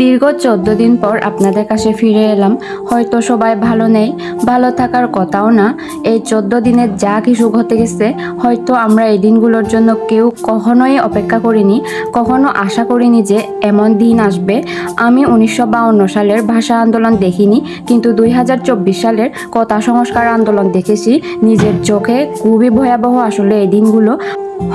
দীর্ঘ চোদ্দ দিন পর আপনাদের কাছে ফিরে এলাম। হয়তো সবাই ভালো নেই, ভালো থাকার কথাও না। এই চোদ্দ দিনের যা কিছু ঘটে গেছে, হয়তো আমরা এই দিনগুলোর জন্য কেউ কখনোই অপেক্ষা করিনি, কখনো আশা করিনি যে এমন দিন আসবে। আমি উনিশশো সালের ভাষা আন্দোলন দেখিনি, কিন্তু দুই হাজার চব্বিশ সালের কথা সংস্কার আন্দোলন দেখেছি। নিজের চোখে খুবই ভয়াবহ আসলে এই দিনগুলো।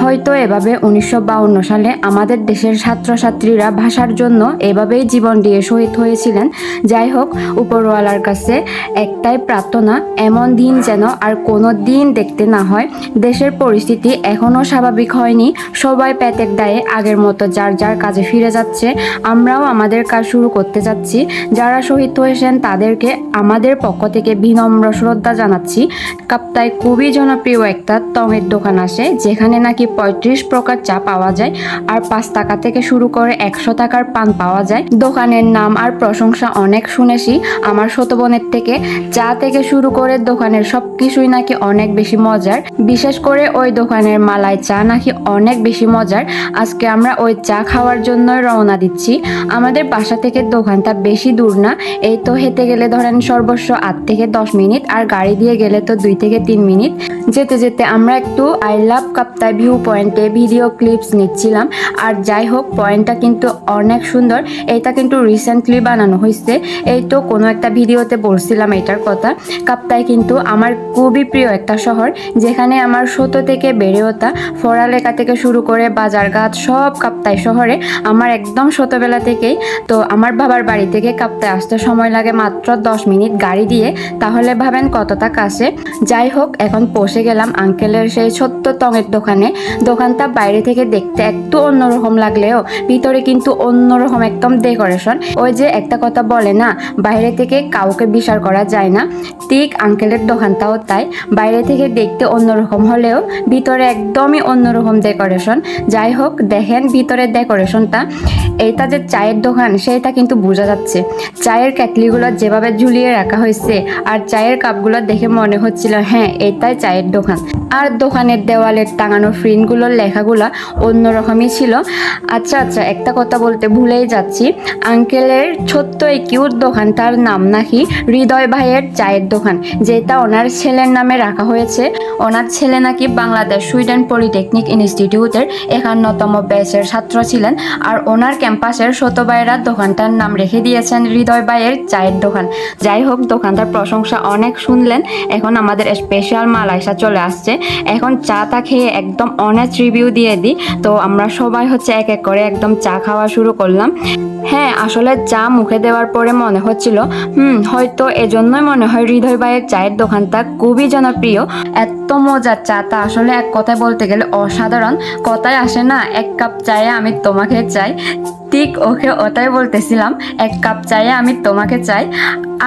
হয়তো এভাবে উনিশশো সালে আমাদের দেশের ছাত্রছাত্রীরা ভাষার জন্য এভাবেই জীবন দিয়ে শহীদ হয়েছিলেন। যাই হোক, উপরওয়ালার কাছে একটাই প্রার্থনা, এমন দিন যেন আর কোনো দিন দেখতে না হয়। দেশের পরিস্থিতি এখনও স্বাভাবিক হয়নি। সবাই প্যাতের দায়ে আগের মতো যার যার কাজে ফিরে যাচ্ছে। আমরাও আমাদের কাজ শুরু করতে যাচ্ছি। যারা শহীদ হয়েছেন তাদেরকে আমাদের পক্ষ থেকে বিনম্র শ্রদ্ধা জানাচ্ছি। কাপ্তায় খুবই জনপ্রিয় একটা টঙের দোকান আসে, যেখানে নাকি পঁয়ত্রিশ প্রকার চা পাওয়া যায় আর পাঁচ টাকা থেকে শুরু করে একশো টাকার পান পাওয়া যায়? দোকানের নাম আর প্রশংসা অনেক শুনেছি। আমার ছোট বোনের থেকে চা থেকে শুরু করে দোকানের সব কিছুই নাকি অনেক বেশি মজার। বিশেষ করে ওই দোকানের মালাই চা নাকি অনেক বেশি মজার। আজকে আমরা ওই চা খাওয়ার জন্য রওনা দিচ্ছি। আমাদের বাসা থেকে দোকানটা বেশি দূর না। এই তো হেঁটে গেলে ধরেন সর্বস্ব আট থেকে দশ মিনিট আর গাড়ি দিয়ে গেলে তো দুই থেকে তিন মিনিট। যেতে যেতে আমরা একটু আই লাভ কাপ্তাই ভিউ পয়েন্টে ভিডিও ক্লিপস নিচ্ছিলাম। আর যাই হোক পয়েন্টটা কিন্তু অনেক সুন্দর। এটা কিন্তু রিসেন্টলি বানানো হয়েছে এই তো কোনো একটা ভিডিওতে বলছিলাম এটার কথা। কাপ্তাই কিন্তু আমার খুবই প্রিয় একটা শহর, যেখানে আমার ছোট থেকে বেড়ে ওঠা পড়ালেখা থেকে শুরু করে বাজারঘাট সব কাপ্তাই শহরে আমার একদম ছোটবেলা থেকেই। তো আমার বাবার বাড়ি থেকে কাপ্তায় আসতে সময় লাগে মাত্র দশ মিনিট গাড়ি দিয়ে। তাহলে ভাবেন কতটা কাছে। যাই হোক, এখন পৌঁছে গেলাম আঙ্কেলের সেই ছোট্ট টঙের দোকানে। দোকানটা বাইরে থেকে দেখতে একটু অন্যরকম লাগলেও ভিতরে কিন্তু অন্যরকম একদম ডেকোরেশন। ওই যে একটা কথা বলে না, বাইরে থেকে কাউকে বিচার করা যায় না। ঠিক আঙ্কেলের দোকানটাও তাই। বাইরে থেকে দেখতে অন্যরকম হলেও ভিতরে একদমই অন্যরকম ডেকোরেশন। যাই হোক, দেখেন ভিতরের ডেকোরেশনটা। এইটা যে চায়ের দোকান সেটা কিন্তু বোঝা যাচ্ছে। চায়ের ক্যাটলিগুলো যেভাবে ঝুলিয়ে রাখা হয়েছে, আর চায়ের কাপগুলো দেখে মনে হচ্ছিল হ্যাঁ এটাই চায়ের দোকান। আর দোকানের দেওয়ালের টাঙানো ফ্রিনগুলোর লেখাগুলো অন্যরকমই ছিল। আচ্ছা আচ্ছা একটা কথা বলতে ভুলেই যাচ্ছি। আঙ্কেলের ছোট্ট এই কিউট দোকানটার নাম নাকি হৃদয় ভাইয়ের চায়ের দোকান, যেটা ওনার ছেলের নামে রাখা হয়েছে। ওনার ছেলে নাকি বাংলাদেশ সুইডেন পলিটেকনিক ইনস্টিটিউটের একান্নতম ব্যাচের ছাত্র ছিলেন, আর ওনার ক্যাম্পাসের ভাইয়েরা দোকানটার নাম রেখে দিয়েছেন হৃদয় ভাইয়ের চায়ের দোকান। যাই হোক দোকানটার প্রশংসা অনেক শুনলেন। এখন আমাদের স্পেশাল মাল আইসা চলে আসছে। এখন চাটা খেয়ে একদম অনেস্ট রিভিউ দিয়ে দিই। তো আমরা সবাই হচ্ছে এক এক করে একদম চা খাওয়া শুরু করলাম। হ্যাঁ আসলে চা মুখে দেওয়ার পরে মনে হচ্ছিল, হুম, হয়তো এজন্যই মনে হয় হৃদয় ভাইয়ের চায়ের দোকানটা খুবই জনপ্রিয়। এত মজার চা তা আসলে এক কথায় বলতে গেলে অসাধারণ। কথায় আসে না, এক কাপ চায়ে আমি তোমাকে চাই। ঠিক ওকে ওটাই বলতেছিলাম, এক কাপ চায়ে আমি তোমাকে চাই।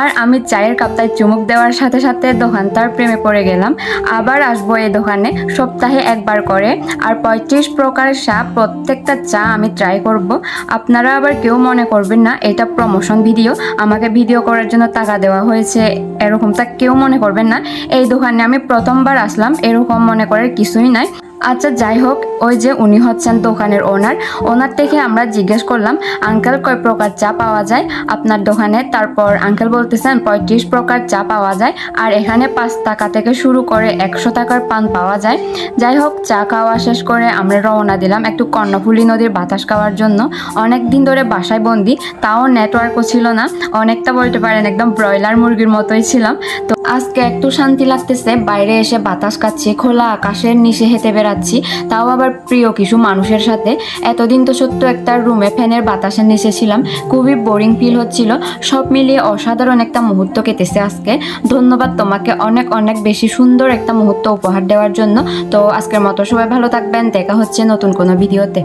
আর আমি চায়ের কাপটায় চুমুক দেওয়ার সাথে সাথে দোকানটার প্রেমে পড়ে গেলাম। আবার আসব এই দোকানে সপ্তাহে একবার করে। আর পঁয়ত্রিশ প্রকারের চা প্রত্যেকটা চা আমি ট্রাই করব। আপনারা আবার কেউ মনে করবেন না, এটা প্রমোশন ভিডিও আমাকে ভিডিও করার জন্য টাকা দেওয়া হয়েছে, এরকমটা কেউ মনে করবেন না। এই দোকানে আমি প্রথমবার আসলাম, এরকম মনে করার কিছুই নাই। আচ্ছা যাই হোক, ওই যে উনি হচ্ছেন দোকানের ওনার ওনার থেকে আমরা জিজ্ঞেস করলাম, আঙ্কেল, কয় প্রকার চা পাওয়া যায়? আপনার দোকানে। তারপর আঙ্কেল বলতেছেন, পঁয়ত্রিশ প্রকার চা পাওয়া যায়। আর এখানে পাঁচ টাকা থেকে শুরু করে একশো টাকার পান পাওয়া যায়। যাই হোক, চা খাওয়া শেষ করে আমরা রওনা দিলাম একটু কর্ণফুলী নদীর বাতাস খাওয়ার জন্য। অনেক দিন ধরে বাসায় বন্দি, তাও নেটওয়ার্কও ছিল না। অনেকটা বলতে পারেন একদম ব্রয়লার মুরগির মতোই ছিলাম। তো আজকে একটু শান্তি লাগতেছে, বাইরে এসে বাতাস খাচ্ছি, খোলা আকাশের নিচে হেঁটে বেড়াচ্ছি তাও আবার প্রিয় কিছু মানুষের সাথে। এতদিন তো সত্য একটা রুমে ফ্যানের বাতাসে নিচে খুবই বোরিং ফিল হচ্ছিল। সব মিলিয়ে অসাধারণ একটা মুহূর্ত কেটেছে আজকে। ধন্যবাদ তোমাকে অনেক অনেক বেশি সুন্দর একটা মুহূর্ত উপহার দেওয়ার জন্য। তো আজকের মতো সবাই ভালো থাকবেন, দেখা হচ্ছে নতুন কোনো ভিডিওতে।